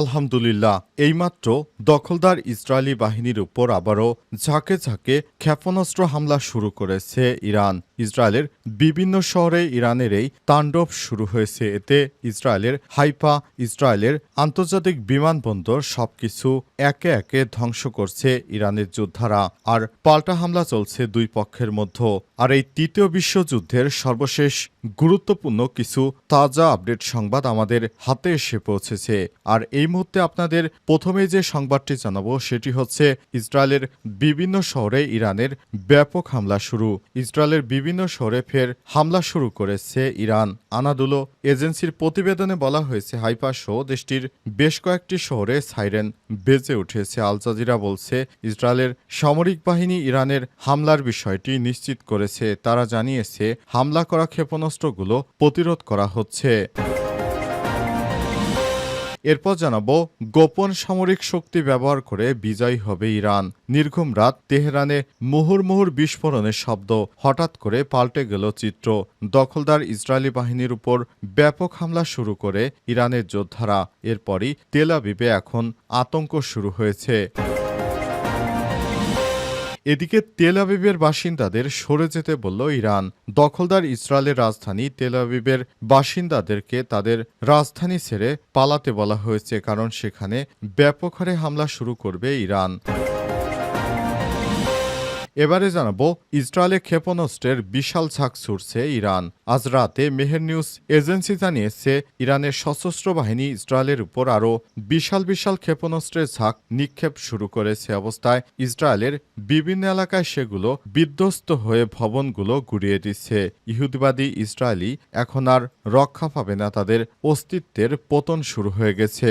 আলহামদুলিল্লাহ, এইমাত্র দখলদার ইসরায়েলি বাহিনীর উপর আবারও ঝাঁকে ঝাঁকে ক্ষেপণাস্ত্র হামলা শুরু করেছে ইরান। ইসরায়েলের বিভিন্ন শহরে ইরানের এই তাণ্ডব শুরু হয়েছে। এতে ইসরায়েলের হাইফা, ইসরায়েলের আন্তর্জাতিক বিমানবন্দর সবকিছু একে একে ধ্বংস করছে ইরানের যোদ্ধারা। আর পাল্টা হামলা চলছে দুই পক্ষের মধ্যে। আর এই তৃতীয় বিশ্বযুদ্ধের সর্বশেষ গুরুত্বপূর্ণ কিছু তাজা আপডেট সংবাদ আমাদের হাতে এসে পৌঁছেছে। আর এই মুহূর্তে আপনাদের প্রথমে যে সংবাদটি জানাব, সেটি হচ্ছে ইসরায়েলের বিভিন্ন শহরে ইরানের ব্যাপক হামলা শুরু। ইসরায়েলের বিভিন্ন শহরে ফের হামলা শুরু করেছে ইরান। আনাদুলো এজেন্সির প্রতিবেদনে বলা হয়েছে, হাইফা সহ দেশটির বেশ কয়েকটি শহরে সাইরেন বেজে উঠেছে। আল জাজিরা বলছে, ইসরায়েলের সামরিক বাহিনী ইরানের হামলার বিষয়টি নিশ্চিত করেছে। তারা জানিয়েছে, হামলা করা ক্ষেপণাস্ত্রগুলো প্রতিরোধ করা হচ্ছে। এরপর জানাব, গোপন সামরিক শক্তি ব্যবহার করে বিজয়ী হবে ইরান। নির্ঘুম রাত তেহরানে মুহুর্মুহুর বিস্ফোরণের শব্দ হঠাৎ করে পাল্টে গেল চিত্র। দখলদার ইসরায়েলি বাহিনীর উপর ব্যাপক হামলা শুরু করে ইরানের যোদ্ধারা। এরপরই তেল আবিবে এখন আতঙ্ক শুরু হয়েছে। এদিকে তেল আবিবের বাসিন্দাদের সরে যেতে বলল ইরান। দখলদার ইসরায়েলের রাজধানী তেল আবিবের বাসিন্দাদেরকে তাদের রাজধানী ছেড়ে পালাতে বলা হয়েছে, কারণ সেখানে ব্যাপক হারে হামলা শুরু করবে ইরান। এবারে জানাব ইসরায়েলে ক্ষেপণাস্ত্রের বিশাল ঝাঁক ছুটছে ইরান। আজ রাতে মেহের নিউজ এজেন্সি জানিয়েছে, ইরানের সশস্ত্র বাহিনী ইসরায়েলের উপর আরও বিশাল বিশাল ক্ষেপণাস্ত্রের ঝাঁক নিক্ষেপ শুরু করেছে অবস্থায়। ইসরায়েলের বিভিন্ন এলাকায় সেগুলো বিধ্বস্ত হয়ে ভবনগুলো গুড়িয়ে দিচ্ছে। ইহুদিবাদী ইসরায়েলি এখন আর রক্ষা পাবে না, তাদের অস্তিত্বের পতন শুরু হয়ে গেছে।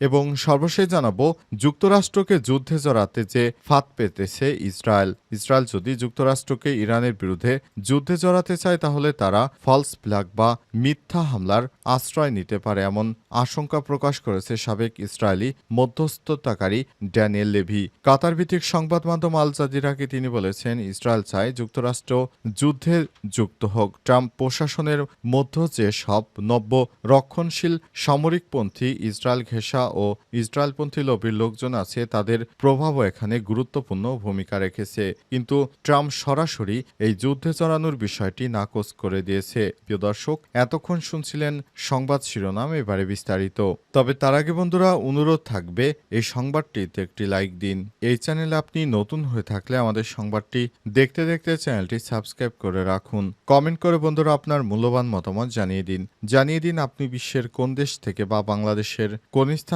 এবং সর্বশেষ জানাব যুক্তরাষ্ট্রকে যুদ্ধে জড়াতে যে ফাঁদ পেতেছে ইসরায়েল। ইসরায়েল যদি যুক্তরাষ্ট্রকে ইরানের বিরুদ্ধে যুদ্ধে জড়াতে চায়, তাহলে তারা ফলস ফ্ল্যাগ বা মিথ্যা হামলার আশ্রয় নিতে পারে এমন আশঙ্কা প্রকাশ করেছে সাবেক ইসরায়েলি মধ্যস্থতাকারী ড্যানিয়েল লেভি। কাতার ভিত্তিক সংবাদ মাধ্যম আল জাজিরাকে তিনি বলেছেন, ইসরায়েল চায় যুক্তরাষ্ট্র যুদ্ধে যুক্ত হোক। ট্রাম্প প্রশাসনের মধ্য যে সব নব্য রক্ষণশীল সামরিকপন্থী ইসরায়েল ঘেঁষা ও ইসরায়েলপন্থী লবির লোকজন আছে, তাদের প্রভাবও এখানে গুরুত্বপূর্ণ ভূমিকা রেখেছে। কিন্তু ট্রাম্প সরাসরি এই যুদ্ধে জড়ানোর বিষয়টি নাকচ করে দিয়েছে। প্রিয় দর্শক, এতক্ষণ শুনছিলেন সংবাদ শিরোনাম, এবারে বিস্তারিত। তবে তার আগে বন্ধুরা, অনুরোধ থাকবে, এই সংবাদটিতে একটি লাইক দিন। এই চ্যানেলে আপনি নতুন হয়ে থাকলে আমাদের সংবাদটি দেখতে দেখতে চ্যানেলটি সাবস্ক্রাইব করে রাখুন। কমেন্ট করে বন্ধুরা আপনার মূল্যবান মতামত জানিয়ে দিন। জানিয়ে দিন আপনি বিশ্বের কোন দেশ থেকে বা বাংলাদেশের কোন স্থান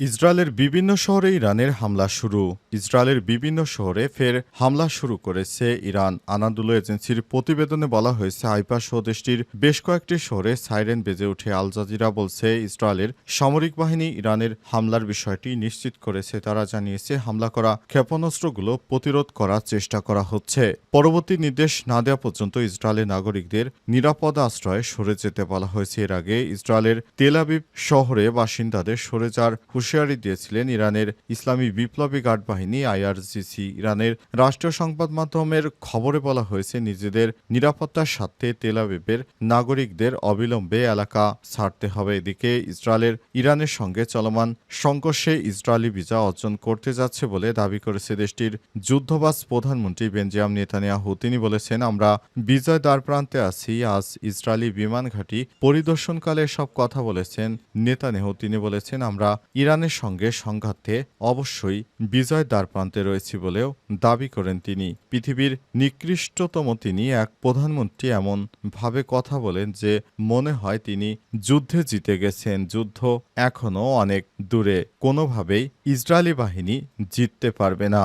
ইসরায়েলের বিভিন্ন শহরে ইরানের হামলা শুরু। ইসরায়েলের বিভিন্ন শহরে ফের হামলা শুরু করেছে ইরান। আনাদুলো এজেন্সির প্রতিবেদনে বলা হয়েছে আইপা সহ দেশটির বেশ কয়েকটি শহরে সাইরেন বেজে উঠে আল জাজিরা বলছে, ইসরায়েলের সামরিক বাহিনী ইরানের হামলার বিষয়টি নিশ্চিত করেছে। তারা জানিয়েছে, হামলা করা ক্ষেপণাস্ত্রগুলো প্রতিরোধ করার চেষ্টা করা হচ্ছে। পরবর্তী নির্দেশ না দেওয়া পর্যন্ত ইসরায়েলের নাগরিকদের নিরাপদ আশ্রয়ে সরে যেতে বলা হয়েছে। এর আগে ইসরায়েলের তেলাবিব শহরে বাসিন্দাদের সরে যাওয়ার হুঁশিয়ারি দিয়েছিলেন ইরানের ইসলামী বিপ্লবী গার্ড বাহিনী আইআরজিসি ইরানের রাষ্ট্রীয় সংবাদ মাধ্যমের খবরে বলা হয়েছে, নিজেদের নিরাপত্তার স্বার্থে তেলাবিবের নাগরিকদের অবিলম্বে এলাকা ছাড়তে হবে। এদিকে ইসরায়েলের ইরানের সঙ্গে চলমান সংঘর্ষে ইসরায়েলি ভিসা অর্জন করতে যাচ্ছে বলে দাবি করেছে দেশটির যুদ্ধবাজ প্রধানমন্ত্রী বেঞ্জিয়াম নেতানিয়াহু। তিনি বলেছেন, আমরা বিজয় দ্বার প্রান্তে আছি, আজ ইসরায়েলি বিমান ঘাঁটি পরিদর্শনকালে সব কথা বলেছেন নেতানিয়াহু। তিনি বলেছেন, আমরা ইরানের সঙ্গে সংঘাতে অবশ্যই বিজয় দ্বারপ্রান্তে রয়েছি বলেও দাবি করেন তিনি। পৃথিবীর নিকৃষ্টতম তিনি এক প্রধানমন্ত্রী এমন ভাবে কথা বলেন যে মনে হয় তিনি যুদ্ধে জিতে গেছেন। যুদ্ধ এখনও অনেক দূরে। কোনোভাবেই ইসরায়েলি বাহিনী জিততে পারবে না।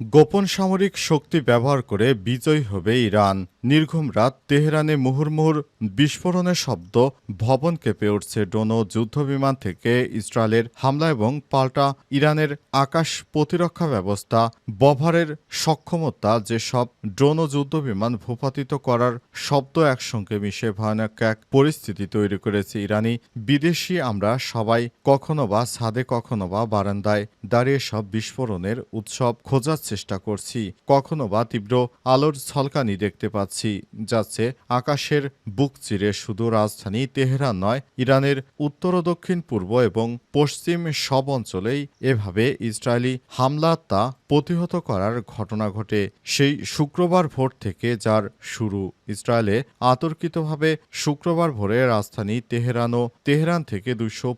গোপন সামরিক শক্তি ব্যবহার করে বিজয়ী হবে ইরান। নির্ঘুম রাত তেহরানে মুহুর্মুহুর বিস্ফোরণের শব্দ ভবন কেঁপে উঠছে। ড্রোন ও যুদ্ধবিমান থেকে ইসরায়েলের হামলা এবং পাল্টা ইরানের আকাশ প্রতিরক্ষা ব্যবস্থা বভারের সক্ষমতা, যেসব ড্রোন যুদ্ধবিমান ভূপাতিত করার শব্দ একসঙ্গে মিশে ভয়ানক এক পরিস্থিতি তৈরি করেছে। ইরানি বিদেশি আমরা সবাই কখনো বা ছাদে কখনো বা বারান্দায় দাঁড়িয়ে সব বিস্ফোরণের উৎসব খোঁজার চেষ্টা করছি। কখনো বা তীব্র আলোর ঝলকানি দেখতে পাচ্ছি, যাচ্ছে আকাশের বুক চিরে শুধু রাজধানী তেহরান নয়, ইরানের উত্তর ও দক্ষিণ পূর্ব এবং পশ্চিম সব অঞ্চলেই এভাবে ইসরায়েলি হামলা তা প্রতিহত করার ঘটনা ঘটে। সেই শুক্রবার ভোর থেকে যার শুরু। ইসরায়েলে আতর্কিতভাবে শুক্রবার ভোরে রাজধানী তেহরান ও তেহরান থেকে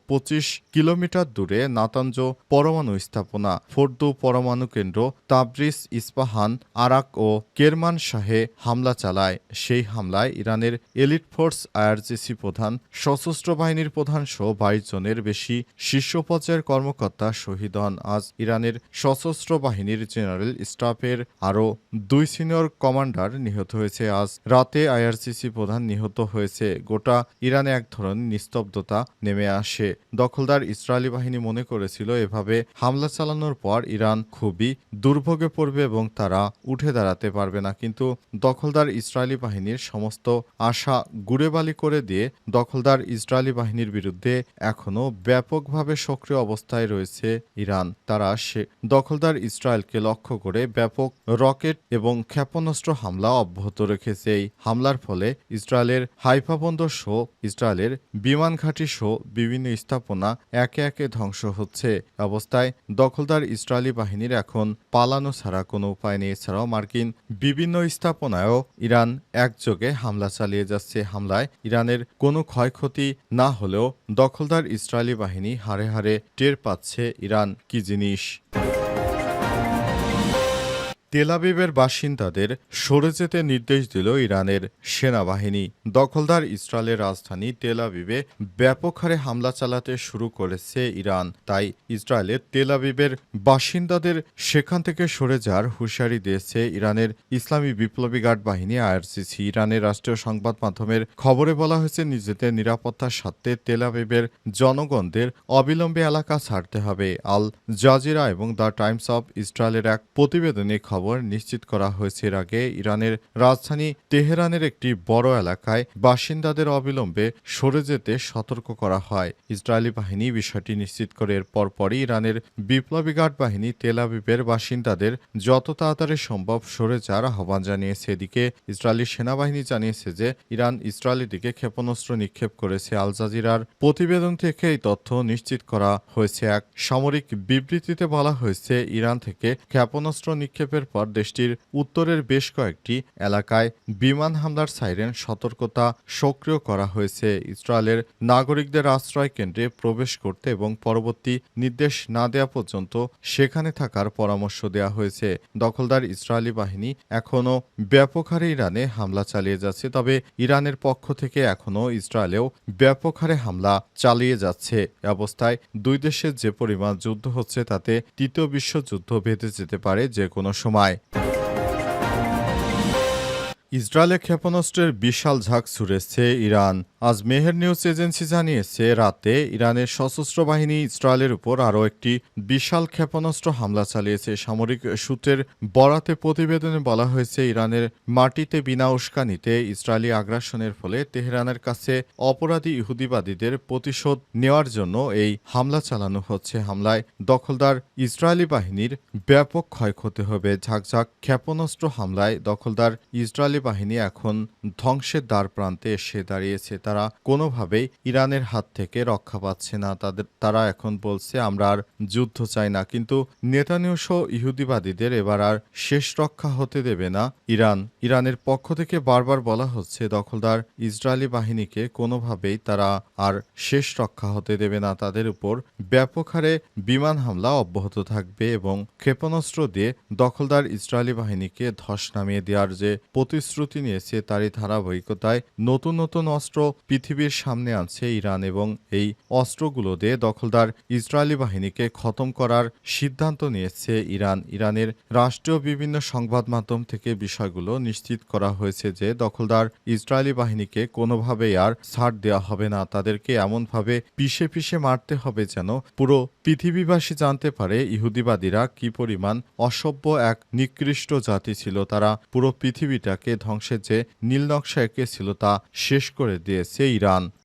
পঁচিশ কিলোমিটার দূরে নাতাঞ্জ পরমাণু স্থাপনা, ফোর্দু পরমাণু কেন্দ্র, তাবরিস ইস্পাহান, আরাক ও কেরমান শাহে হামলা চালায়। সেই হামলায় ইরানের এলিট ফোর্স আইআরজিসি প্রধান, সশস্ত্র বাহিনীর প্রধান সহ বাইশ জনের বেশি শীর্ষ পর্যায়ের কর্মকর্তা শহীদ হন। আজ ইরানের সশস্ত্র বাহিনীর জেনারেল স্টাফের আরও দুই সিনিয়র কমান্ডার নিহত হয়েছে। আজ রাতে আইআরসিসি প্রধান নিহত হয়েছে। গোটা ইরানে এক ধরনের নিস্তব্ধতা নেমে আসে। দখলদার ইসরায়েলি বাহিনী মনে করেছিল, এভাবে হামলা চালানোর পর ইরান খুবই দুর্ভোগে পড়বে এবং তারা উঠে দাঁড়াতে পারবে না। কিন্তু দখলদার ইসরায়েলি বাহিনীর সমস্ত আশা গুড়েবালি করে দিয়ে দখলদার ইসরায়েলি বাহিনীর বিরুদ্ধে এখনও ব্যাপকভাবে সক্রিয় অবস্থায় রয়েছে ইরান। তারা সে দখলদার ইসরায়েলকে লক্ষ্য করে ব্যাপক রকেট এবং ক্ষেপণাস্ত্র হামলা অব্যাহত রেখেছে। এই হামলার ফলে ইসরায়েলের হাইফা বন্দর সহ ইসরায়েলের বিমান ঘাঁটি সহ বিভিন্ন স্থাপনা একে একে ধ্বংস হচ্ছে। অবস্থায় দখলদার ইসরায়েলি বাহিনীর এখন পালানো ছাড়া কোনো উপায় নেই। এছাড়াও মার্কিন বিভিন্ন স্থাপনায়ও ইরান একযোগে হামলা চালিয়ে যাচ্ছে। হামলায় ইরানের কোনো ক্ষয়ক্ষতি না হলেও দখলদার ইসরায়েলি বাহিনী হারে হারে টের পাচ্ছে ইরান। কি জিনিস? তেলাবিবের বাসিন্দাদের সরে যেতে নির্দেশ দিল ইরানের সেনাবাহিনী। দখলদার ইসরায়েলের রাজধানী তেলাবিবে ব্যাপক হারে হামলা চালাতে শুরু করেছে ইরান। তাই ইসরায়েলের তেলাবিবের বাসিন্দাদের সেখান থেকে সরে যাওয়ার হুঁশিয়ারি দিয়েছে ইরানের ইসলামী বিপ্লবী গার্ড বাহিনী আইআরসিসি। ইরানের রাষ্ট্রীয় সংবাদ মাধ্যমের খবরে বলা হয়েছে, নিজেদের নিরাপত্তার স্বার্থে তেলাবিবের জনগণদের অবিলম্বে এলাকা ছাড়তে হবে। আল জাজিরা এবং দ্য টাইমস অব ইসরায়েলের এক প্রতিবেদনে খবর নিশ্চিত করা হয়েছে এর আগে। ইরানের রাজধানী তেহরানের একটি বড় এলাকায় বাসিন্দাদের অবিলম্বে সরে যেতে সতর্ক করা হয়। ইসরায়েলি বাহিনী বিষয়টি নিশ্চিত করে এর পরপরই ইরানের বিপ্লবী গার্ড বাহিনী তেলাবিবের বাসিন্দাদের যত তাড়াতাড়ি সম্ভব সরে যাওয়ার আহ্বান জানিয়েছে। এদিকে ইসরায়েলি সেনাবাহিনী জানিয়েছে যে ইরান ইসরায়েলের দিকে ক্ষেপণাস্ত্র নিক্ষেপ করেছে। আল জাজিরার প্রতিবেদন থেকে এই তথ্য নিশ্চিত করা হয়েছে। এক সামরিক বিবৃতিতে বলা হয়েছে, ইরান থেকে ক্ষেপণাস্ত্র নিক্ষেপের পর দেশটির উত্তরের বেশ কয়েকটি এলাকায় বিমান হামলার সাইরেন সতর্কতা সক্রিয় করা হয়েছে। ইসরায়েলের নাগরিকদের আশ্রয় কেন্দ্রে প্রবেশ করতে এবং পরবর্তী নির্দেশ না দেওয়া পর্যন্ত সেখানে থাকার পরামর্শ দেওয়া হয়েছে। দখলদার ইসরায়েলি বাহিনী এখনও ব্যাপক হারে ইরানে হামলা চালিয়ে যাচ্ছে, তবে ইরানের পক্ষ থেকে এখনও ইসরায়েলেও ব্যাপক হারে হামলা চালিয়ে যাচ্ছে। অবস্থায় দুই দেশের যে পরিমাণ যুদ্ধ হচ্ছে, তাতে তৃতীয় বিশ্বযুদ্ধ বেঁধে যেতে পারে যে কোনো সময়। সময়। ইসরায়েলে ক্ষেপণাস্ত্রের বিশাল ঝাঁক ছুড়েছে ইরান। আজ মেহের নিউজ এজেন্সি জানিয়েছে, রাতে ইরানের সশস্ত্র বাহিনী ইসরায়েলের উপর আরও একটি বিশাল ক্ষেপণাস্ত্র হামলা চালিয়েছে। সামরিক সূত্রের বরাতে প্রতিবেদনে বলা হয়েছে, ইরানের মাটিতে বিনা উস্কানিতে ইসরায়েলি আগ্রাসনের ফলে তেহরানের কাছে অপরাধী ইহুদিবাদীদের প্রতিশোধ নেওয়ার জন্য এই হামলা চালানো হচ্ছে। হামলায় দখলদার ইসরায়েলি বাহিনীর ব্যাপক ক্ষয়ক্ষতি হবে। ঝাঁকঝাঁক ক্ষেপণাস্ত্র হামলায় দখলদার ইসরায়েলি বাহিনী এখন ধ্বংসের দ্বার প্রান্তে এসে দাঁড়িয়েছে। তারা কোনোভাবেই ইরানের হাত থেকে রক্ষা পাচ্ছে না। তাদের, তারা এখন বলছে, আমরা আর যুদ্ধ চাই না। কিন্তু নেতানিয় সহ ইহুদিবাদীদের এবার আর শেষ রক্ষা হতে দেবে না ইরান। ইরানের পক্ষ থেকে বারবার বলা হচ্ছে, দখলদার ইসরায়েলি বাহিনীকে কোনোভাবেই তারা আর শেষ রক্ষা হতে দেবে না। তাদের উপর ব্যাপক হারে বিমান হামলা অব্যাহত থাকবে এবং ক্ষেপণাস্ত্র দিয়ে দখলদার ইসরায়েলি বাহিনীকে ধস নামিয়ে দেওয়ার যে প্রতিশ্রুতি প্রতিশ্রুতি নিয়েছে তারই ধারাবাহিকতায় নতুন নতুন অস্ত্র পৃথিবীর সামনে আনছে ইরান এবং এই অস্ত্রগুলো দিয়ে দখলদার ইসরায়েলি বাহিনীকে খতম করার সিদ্ধান্ত নিয়েছে ইরান। ইরানের রাষ্ট্রীয় বিভিন্ন সংবাদ মাধ্যম থেকে বিষয়গুলো নিশ্চিত করা হয়েছে যে দখলদার ইসরায়েলি বাহিনীকে কোনোভাবেই আর ছাড় দেওয়া হবে না। তাদেরকে এমনভাবে পিষে পিষে মারতে হবে যেন পুরো পৃথিবীবাসী জানতে পারে ইহুদিবাদীরা কি পরিমাণ অসভ্য এক নিকৃষ্ট জাতি ছিল। তারা পুরো পৃথিবীটাকে ধ্বংসের যে নীলনকশা এঁকেছিল তা শেষ করে দিয়েছে ইরান।